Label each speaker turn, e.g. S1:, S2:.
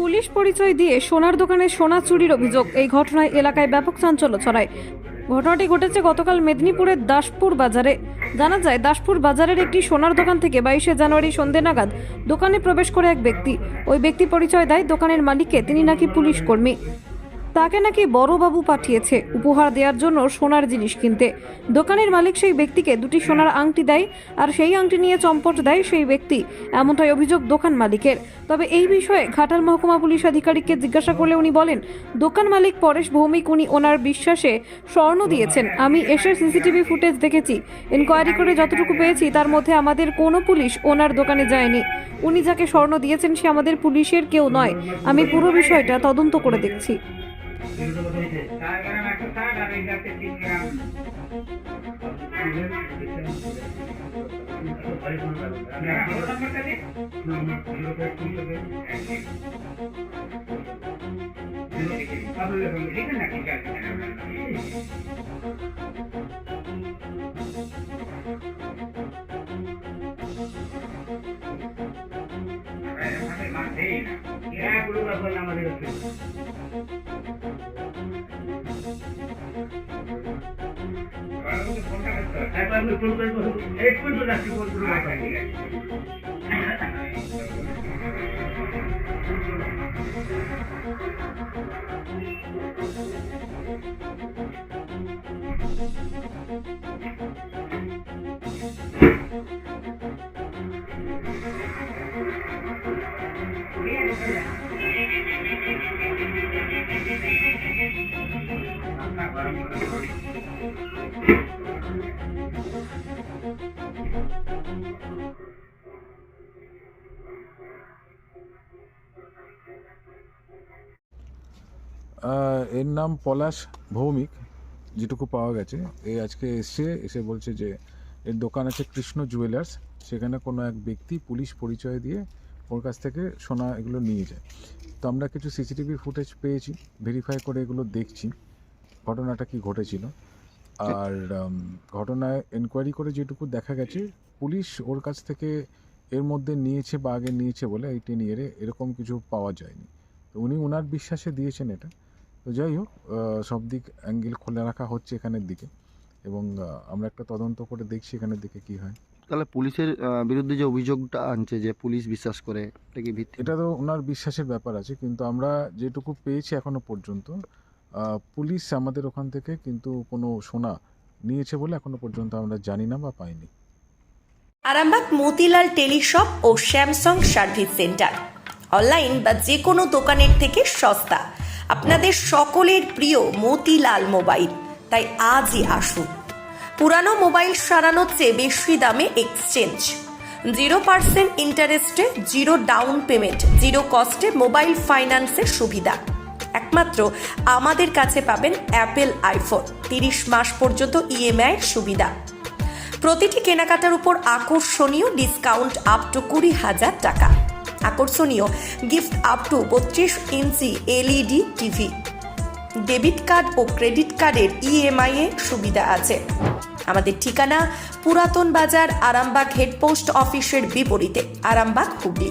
S1: Police পরিচয় দিয়ে সোনার দোকানে সোনা চুরির অভিযোগ। এই ঘটনায় এলাকায় ব্যাপক চাঞ্চল্য ছড়ায়। ঘটনাটি ঘটেছে গতকাল মেদিনীপুরের দাসপুর বাজারে। জানা যায়, দাসপুর বাজারের একটি সোনার দোকান থেকে বাইশে জানুয়ারি সন্ধে নাগাদ দোকানে প্রবেশ করে এক ব্যক্তি। ওই ব্যক্তি পরিচয় দেয় দোকানের মালিককে, তিনি নাকি পুলিশ কর্মী। তাকে নাকি বড়বাবু পাঠিয়েছে। উপহার দেওয়ার জন্য সোনার জিনিস কিনতে। দোকানের মালিক সেই ব্যক্তিকে দুটি সোনার আংটি দেয়, আর সেই আংটি নিয়ে চম্পট দেয় সেই ব্যক্তি, এমনটাই অভিযোগ দোকান মালিকের। তবে এই বিষয়ে ঘাটাল মহকুমা পুলিশ আধিকারিককে জিজ্ঞাসা করলে উনি বলেন, দোকান মালিক পরেশ ভৌমিক উনি ওনার বিশ্বাসে স্বর্ণ দিয়েছেন। আমি এসে সিসিটিভি ফুটেজ দেখেছি। ইনকোয়ারি করে যতটুকু পেয়েছি, তার মধ্যে আমাদের কোনো পুলিশ ওনার দোকানে যায়নি। উনি যাকে স্বর্ণ দিয়েছেন সে আমাদের পুলিশের কেউ নয়। আমি পুরো বিষয়টা তদন্ত করে দেখছি।
S2: Martina. গ্রাম একশো ষাট আর এই গাছে ফোন ঠিক আছে আমাদের একবার ফোন করে
S3: এর নাম পলাশ ভৌমিক, যেটুকু পাওয়া গেছে। এ আজকে এসছে এসে বলছে যে, এর দোকান আছে কৃষ্ণ জুয়েলার্স, সেখানে কোনো এক ব্যক্তি পুলিশ পরিচয় দিয়ে ওর কাছ থেকে সোনা এগুলো নিয়ে যায়। তো আমরা কিছু সিসিটিভি ফুটেজ পেয়েছি ভেরিফাই করে এগুলো দেখছি। ঘটনাটা কি ঘটেছিল? আর ঘটনায় এনকোয়ারি করে যেটুকু দেখা গেছে পুলিশ ওর কাছ থেকে এর মধ্যে নিয়েছে বা আগে নিয়েছে বলে এই টেন ইয়ারে এরকম কিছু পাওয়া যায়নি। তো উনি ওনার বিশ্বাসে দিয়েছেন এটা। তো যাই হোক সব দিক অ্যাঙ্গেল খোলা রাখা হচ্ছে এখানের দিকে এবং আমরা একটা তদন্ত করে দেখছি এখানের দিকে কি হয়।
S4: তাহলে পুলিশের বিরুদ্ধে যে অভিযোগটা আনছে যে পুলিশ বিশ্বাস করে এটা কি ভিত্তি?
S3: এটা তো ওনার বিশ্বাসের ব্যাপার আছে কিন্তু আমরা যেটুকু পেয়েছি এখনও পর্যন্ত পুলিশ আমাদের ওখান থেকে কিন্তু কোনো সোনা নিয়েছে বলে এখনও পর্যন্ত আমরা জানি না বা পাইনি।
S5: আরামবাগ মতিলাল টেলিশপ ও স্যামসাং সার্ভিস সেন্টার। অনলাইন বা যে কোনো দোকানের থেকে সস্তা। আপনাদের সকলের প্রিয় মতিলাল মোবাইল। তাই আজই আসুন। পুরানো মোবাইল সারানোর চেয়ে বেশি দামে এক্সচেঞ্জ। জিরো পার্সেন্ট ইন্টারেস্টে, জিরো ডাউন পেমেন্ট, জিরো কস্টে মোবাইল ফাইন্যান্সের সুবিধা। একমাত্র আমাদের কাছে পাবেন অ্যাপেল আইফোন তিরিশ মাস পর্যন্ত ইএমআই সুবিধা। প্রতিটি কেনাকাটার উপর আকর্ষণীয় ডিসকাউন্ট আপ টু কুড়ি হাজার টাকা। আকর্ষণীয় গিফট আপ টু বত্রিশ ইঞ্চি এলইডি টিভি ডেবিট কার্ড ও ক্রেডিট কার্ডের ইএমআই এ সুবিধা আছে। আমাদের ঠিকানা পুরাতন বাজার আরামবাগ হেডপোস্ট অফিসের বিপরীতে, আরামবাগ হুগলি।